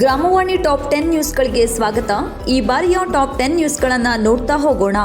ಗ್ರಾಮವಾಣಿ top ten ನ್ಯೂಸ್ಗಳಿಗೆ ಸ್ವಾಗತ. ಈ ಬಾರಿಯ ಟಾಪ್ ಟೆನ್ ನ್ಯೂಸ್ಗಳನ್ನು ನೋಡ್ತಾ ಹೋಗೋಣ.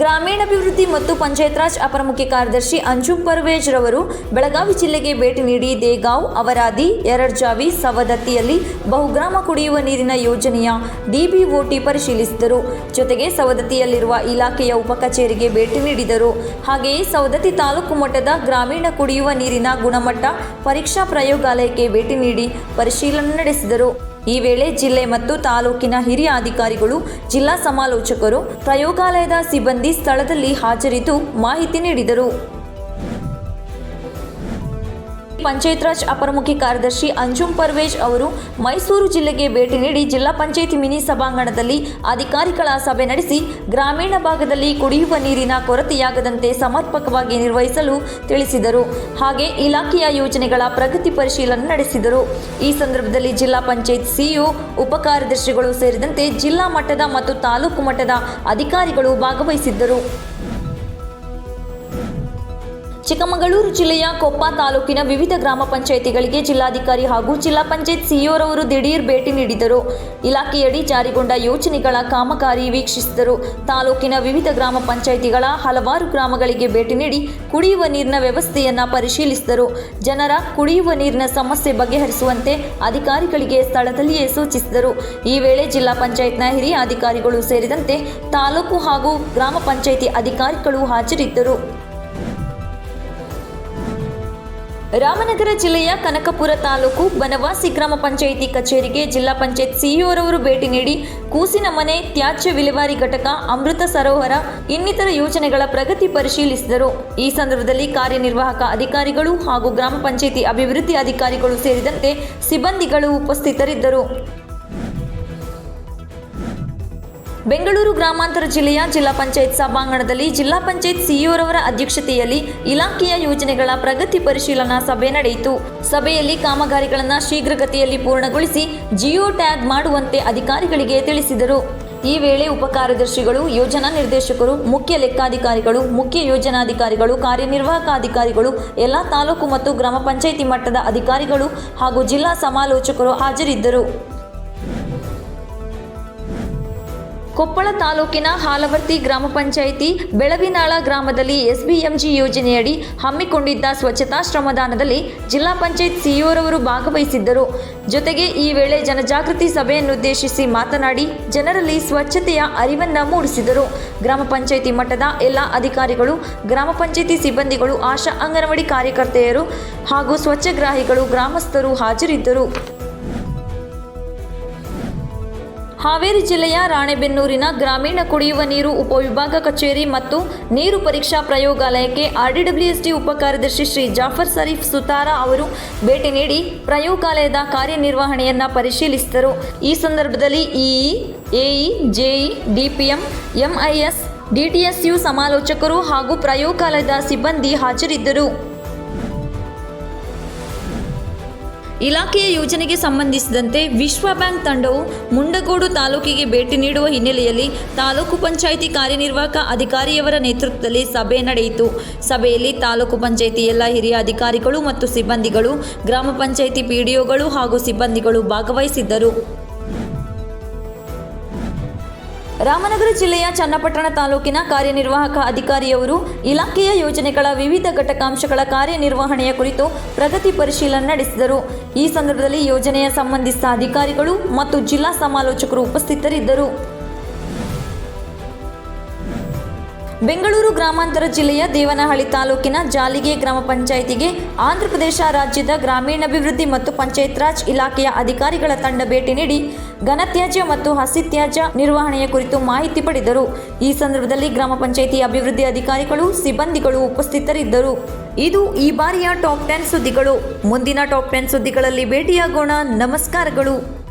ಗ್ರಾಮೀಣಾಭಿವೃದ್ಧಿ ಮತ್ತು ಪಂಚಾಯತ್ ರಾಜ್ ಅಪರ ಮುಖ್ಯ ಕಾರ್ಯದರ್ಶಿ ಅಂಜುಮ್ ಪರ್ವೇಜ್ ರವರು ಬೆಳಗಾವಿ ಜಿಲ್ಲೆಗೆ ಭೇಟಿ ನೀಡಿ ದೇಗಾಂವ್ ಅವರಾದಿ ಎರಡ್ಜಾವಿ ಸವದತ್ತಿಯಲ್ಲಿ ಬಹುಗ್ರಾಮ ಕುಡಿಯುವ ನೀರಿನ ಯೋಜನೆಯ ಡಿಬಿಒಟಿ ಪರಿಶೀಲಿಸಿದರು. ಜೊತೆಗೆ ಸವದತ್ತಿಯಲ್ಲಿರುವ ಇಲಾಖೆಯ ಉಪ ಕಚೇರಿಗೆ ಭೇಟಿ ನೀಡಿದರು. ಹಾಗೆಯೇ ಸವದತ್ತಿ ತಾಲೂಕು ಮಟ್ಟದ ಗ್ರಾಮೀಣ ಕುಡಿಯುವ ನೀರಿನ ಗುಣಮಟ್ಟ ಪರೀಕ್ಷಾ ಪ್ರಯೋಗಾಲಯಕ್ಕೆ ಭೇಟಿ ನೀಡಿ ಪರಿಶೀಲನೆ ನಡೆಸಿದರು. ಈ ವೇಳೆ ಜಿಲ್ಲೆ ಮತ್ತು ತಾಲೂಕಿನ ಹಿರಿಯ ಅಧಿಕಾರಿಗಳು, ಜಿಲ್ಲಾ ಸಮಾಲೋಚಕರು, ಪ್ರಯೋಗಾಲಯದ ಸಿಬ್ಬಂದಿ ಸ್ಥಳದಲ್ಲಿ ಹಾಜರಿದ್ದು ಮಾಹಿತಿ ನೀಡಿದರು. ಪಂಚಾಯತ್ ರಾಜ್ ಅಪರ ಮುಖ್ಯ ಕಾರ್ಯದರ್ಶಿ ಅಂಜುಮ್ ಪರ್ವೇಜ್ ಅವರು ಮೈಸೂರು ಜಿಲ್ಲೆಗೆ ಭೇಟಿ ನೀಡಿ ಜಿಲ್ಲಾ ಪಂಚಾಯಿತಿ ಮಿನಿ ಸಭಾಂಗಣದಲ್ಲಿ ಅಧಿಕಾರಿಗಳ ಸಭೆ ನಡೆಸಿ ಗ್ರಾಮೀಣ ಭಾಗದಲ್ಲಿ ಕುಡಿಯುವ ನೀರಿನ ಕೊರತೆಯಾಗದಂತೆ ಸಮರ್ಪಕವಾಗಿ ನಿರ್ವಹಿಸಲು ತಿಳಿಸಿದರು. ಹಾಗೆ ಇಲಾಖೆಯ ಯೋಜನೆಗಳ ಪ್ರಗತಿ ಪರಿಶೀಲನೆ ನಡೆಸಿದರು. ಈ ಸಂದರ್ಭದಲ್ಲಿ ಜಿಲ್ಲಾ ಪಂಚಾಯತ್ ಸಿಇಒ, ಉಪ ಕಾರ್ಯದರ್ಶಿಗಳು ಸೇರಿದಂತೆ ಜಿಲ್ಲಾ ಮಟ್ಟದ ಮತ್ತು ತಾಲೂಕು ಮಟ್ಟದ ಅಧಿಕಾರಿಗಳು ಭಾಗವಹಿಸಿದ್ದರು. ಚಿಕ್ಕಮಗಳೂರು ಜಿಲ್ಲೆಯ ಕೊಪ್ಪ ತಾಲೂಕಿನ ವಿವಿಧ ಗ್ರಾಮ ಪಂಚಾಯಿತಿಗಳಿಗೆ ಜಿಲ್ಲಾಧಿಕಾರಿ ಹಾಗೂ ಜಿಲ್ಲಾ ಪಂಚಾಯತ್ ಸಿಇಒರವರು ದಿಢೀರ್ ಭೇಟಿ ನೀಡಿದರು. ಇಲಾಖೆಯಡಿ ಜಾರಿಗೊಂಡ ಯೋಜನೆಗಳ ಕಾಮಗಾರಿ ವೀಕ್ಷಿಸಿದರು. ತಾಲೂಕಿನ ವಿವಿಧ ಗ್ರಾಮ ಪಂಚಾಯಿತಿಗಳ ಹಲವಾರು ಗ್ರಾಮಗಳಿಗೆ ಭೇಟಿ ನೀಡಿ ಕುಡಿಯುವ ನೀರಿನ ವ್ಯವಸ್ಥೆಯನ್ನ ಪರಿಶೀಲಿಸಿದರು. ಜನರ ಕುಡಿಯುವ ನೀರಿನ ಸಮಸ್ಯೆ ಬಗೆಹರಿಸುವಂತೆ ಅಧಿಕಾರಿಗಳಿಗೆ ಸ್ಥಳದಲ್ಲಿಯೇ ಸೂಚಿಸಿದರು. ಈ ವೇಳೆ ಜಿಲ್ಲಾ ಪಂಚಾಯತ್ನ ಹಿರಿಯ ಅಧಿಕಾರಿಗಳು ಸೇರಿದಂತೆ ತಾಲೂಕು ಹಾಗೂ ಗ್ರಾಮ ಪಂಚಾಯಿತಿ ಅಧಿಕಾರಿಗಳು ಹಾಜರಿದ್ದರು. ರಾಮನಗರ ಜಿಲ್ಲೆಯ ಕನಕಪುರ ತಾಲೂಕು ಬನವಾಸಿ ಗ್ರಾಮ ಪಂಚಾಯಿತಿ ಕಚೇರಿಗೆ ಜಿಲ್ಲಾ ಪಂಚಾಯತ್ ಸಿಇಒರವರು ಭೇಟಿ ನೀಡಿ ಕೂಸಿನ ಮನೆ, ತ್ಯಾಜ್ಯ ವಿಲೇವಾರಿ ಘಟಕ, ಅಮೃತ ಸರೋವರ ಇನ್ನಿತರ ಯೋಜನೆಗಳ ಪ್ರಗತಿ ಪರಿಶೀಲಿಸಿದರು. ಈ ಸಂದರ್ಭದಲ್ಲಿ ಕಾರ್ಯನಿರ್ವಾಹಕ ಅಧಿಕಾರಿಗಳು ಹಾಗೂ ಗ್ರಾಮ ಪಂಚಾಯಿತಿ ಅಭಿವೃದ್ಧಿ ಅಧಿಕಾರಿಗಳು ಸೇರಿದಂತೆ ಸಿಬ್ಬಂದಿಗಳು ಉಪಸ್ಥಿತರಿದ್ದರು. ಬೆಂಗಳೂರು ಗ್ರಾಮಾಂತರ ಜಿಲ್ಲೆಯ ಜಿಲ್ಲಾ ಪಂಚಾಯತ್ ಸಭಾಂಗಣದಲ್ಲಿ ಜಿಲ್ಲಾ ಪಂಚಾಯತ್ ಸಿಇಒರವರ ಅಧ್ಯಕ್ಷತೆಯಲ್ಲಿ ಇಲಾಖೆಯ ಯೋಜನೆಗಳ ಪ್ರಗತಿ ಪರಿಶೀಲನಾ ಸಭೆ ನಡೆಯಿತು. ಸಭೆಯಲ್ಲಿ ಕಾಮಗಾರಿಗಳನ್ನು ಶೀಘ್ರಗತಿಯಲ್ಲಿ ಪೂರ್ಣಗೊಳಿಸಿ ಜಿಯೋ ಟ್ಯಾಗ್ ಮಾಡುವಂತೆ ಅಧಿಕಾರಿಗಳಿಗೆ ತಿಳಿಸಿದರು. ಈ ವೇಳೆ ಉಪಕಾರ್ಯದರ್ಶಿಗಳು ಯೋಜನಾ ನಿರ್ದೇಶಕರು, ಮುಖ್ಯ ಲೆಕ್ಕಾಧಿಕಾರಿಗಳು, ಮುಖ್ಯ ಯೋಜನಾಧಿಕಾರಿಗಳು ಕಾರ್ಯನಿರ್ವಾಹಕ ಅಧಿಕಾರಿಗಳು ಎಲ್ಲ ತಾಲೂಕು ಮತ್ತು ಗ್ರಾಮ ಪಂಚಾಯಿತಿ ಮಟ್ಟದ ಅಧಿಕಾರಿಗಳು ಹಾಗೂ ಜಿಲ್ಲಾ ಸಮಾಲೋಚಕರು ಹಾಜರಿದ್ದರು. ಕೊಪ್ಪಳ ತಾಲೂಕಿನ ಹಾಲವರ್ತಿ ಗ್ರಾಮ ಪಂಚಾಯಿತಿ ಬೆಳವಿನಾಳ ಗ್ರಾಮದಲ್ಲಿ ಎಸ್ಬಿಎಂಜಿ ಯೋಜನೆಯಡಿ ಹಮ್ಮಿಕೊಂಡಿದ್ದ ಸ್ವಚ್ಛತಾ ಶ್ರಮದಾನದಲ್ಲಿ ಜಿಲ್ಲಾ ಪಂಚಾಯತ್ ಸಿಇಒರವರು ಭಾಗವಹಿಸಿದ್ದರು. ಜೊತೆಗೆ ಈ ವೇಳೆ ಜನಜಾಗೃತಿ ಸಭೆಯನ್ನುದ್ದೇಶಿಸಿ ಮಾತನಾಡಿ ಜನರಲ್ಲಿ ಸ್ವಚ್ಛತೆಯ ಅರಿವನ್ನ ಮೂಡಿಸಿದರು. ಗ್ರಾಮ ಪಂಚಾಯಿತಿ ಮಟ್ಟದ ಎಲ್ಲ ಅಧಿಕಾರಿಗಳು, ಗ್ರಾಮ ಪಂಚಾಯಿತಿ ಸಿಬ್ಬಂದಿಗಳು, ಆಶಾ ಅಂಗನವಾಡಿ ಕಾರ್ಯಕರ್ತೆಯರು ಹಾಗೂ ಸ್ವಚ್ಛಗ್ರಾಹಿಗಳು, ಗ್ರಾಮಸ್ಥರು ಹಾಜರಿದ್ದರು. ಹಾವೇರಿ ಜಿಲ್ಲೆಯ ರಾಣೆಬೆನ್ನೂರಿನ ಗ್ರಾಮೀಣ ಕುಡಿಯುವ ನೀರು ಉಪವಿಭಾಗ ಕಚೇರಿ ಮತ್ತು ನೀರು ಪರೀಕ್ಷಾ ಪ್ರಯೋಗಾಲಯಕ್ಕೆ ಆರ್ಡಿಡಬ್ಲ್ಯೂಎಸ್ಡಿ ಉಪ ಕಾರ್ಯದರ್ಶಿ ಶ್ರೀ ಜಾಫರ್ ಸರೀಫ್ ಸುತಾರ ಅವರು ಭೇಟಿ ನೀಡಿ ಪ್ರಯೋಗಾಲಯದ ಕಾರ್ಯನಿರ್ವಹಣೆಯನ್ನ ಪರಿಶೀಲಿಸಿದರು. ಈ ಸಂದರ್ಭದಲ್ಲಿ EE, AE, JE, DPM, MIS, DTSU ಸಮಾಲೋಚಕರು ಹಾಗೂ ಪ್ರಯೋಗಾಲಯದ ಸಿಬ್ಬಂದಿ ಹಾಜರಿದ್ದರು. ಇಲಾಖೆಯ ಯೋಜನೆಗೆ ಸಂಬಂಧಿಸಿದಂತೆ ವಿಶ್ವ ಬ್ಯಾಂಕ್ ತಂಡವು ಮುಂಡಗೋಡು ತಾಲೂಕಿಗೆ ಭೇಟಿ ನೀಡುವ ಹಿನ್ನೆಲೆಯಲ್ಲಿ ತಾಲೂಕು ಪಂಚಾಯಿತಿ ಕಾರ್ಯನಿರ್ವಾಹಕ ಅಧಿಕಾರಿಯವರ ನೇತೃತ್ವದಲ್ಲಿ ಸಭೆ ನಡೆಯಿತು. ಸಭೆಯಲ್ಲಿ ತಾಲೂಕು ಪಂಚಾಯಿತಿ ಎಲ್ಲ ಹಿರಿಯ ಅಧಿಕಾರಿಗಳು ಮತ್ತು ಸಿಬ್ಬಂದಿಗಳು, ಗ್ರಾಮ ಪಂಚಾಯಿತಿ ಪಿಡಿಒಗಳು ಹಾಗೂ ಸಿಬ್ಬಂದಿಗಳು ಭಾಗವಹಿಸಿದ್ದರು. ರಾಮನಗರ ಜಿಲ್ಲೆಯ ಚನ್ನಪಟ್ಟಣ ತಾಲೂಕಿನ ಕಾರ್ಯನಿರ್ವಾಹಕ ಅಧಿಕಾರಿಯವರು ಇಲಾಖೆಯ ಯೋಜನೆಗಳ ವಿವಿಧ ಘಟಕಾಂಶಗಳ ಕಾರ್ಯನಿರ್ವಹಣೆಯ ಕುರಿತು ಪ್ರಗತಿ ಪರಿಶೀಲನೆ ನಡೆಸಿದರು. ಈ ಸಂದರ್ಭದಲ್ಲಿ ಯೋಜನೆಯ ಸಂಬಂಧಿಸಿದ ಅಧಿಕಾರಿಗಳು ಮತ್ತು ಜಿಲ್ಲಾ ಸಮಾಲೋಚಕರು ಉಪಸ್ಥಿತರಿದ್ದರು. ಬೆಂಗಳೂರು ಗ್ರಾಮಾಂತರ ಜಿಲ್ಲೆಯ ದೇವನಹಳ್ಳಿ ತಾಲೂಕಿನ ಜಾಲಿಗೆ ಗ್ರಾಮ ಪಂಚಾಯಿತಿಗೆ ಆಂಧ್ರಪ್ರದೇಶ ರಾಜ್ಯದ ಗ್ರಾಮೀಣಾಭಿವೃದ್ಧಿ ಮತ್ತು ಪಂಚಾಯತ್ ರಾಜ್ ಇಲಾಖೆಯ ಅಧಿಕಾರಿಗಳ ತಂಡ ಭೇಟಿ ನೀಡಿ ಘನತ್ಯಾಜ್ಯ ಮತ್ತು ಹಸಿತ್ಯಾಜ್ಯ ನಿರ್ವಹಣೆಯ ಕುರಿತು ಮಾಹಿತಿ ಪಡೆದರು. ಈ ಸಂದರ್ಭದಲ್ಲಿ ಗ್ರಾಮ ಪಂಚಾಯಿತಿ ಅಭಿವೃದ್ಧಿ ಅಧಿಕಾರಿಗಳು, ಸಿಬ್ಬಂದಿಗಳು ಉಪಸ್ಥಿತರಿದ್ದರು. ಇದು ಈ ಬಾರಿಯ ಟಾಪ್ ಟೆನ್ ಸುದ್ದಿಗಳು. ಮುಂದಿನ ಟಾಪ್ ಟೆನ್ ಸುದ್ದಿಗಳಲ್ಲಿ ಭೇಟಿಯಾಗೋಣ. ನಮಸ್ಕಾರಗಳು.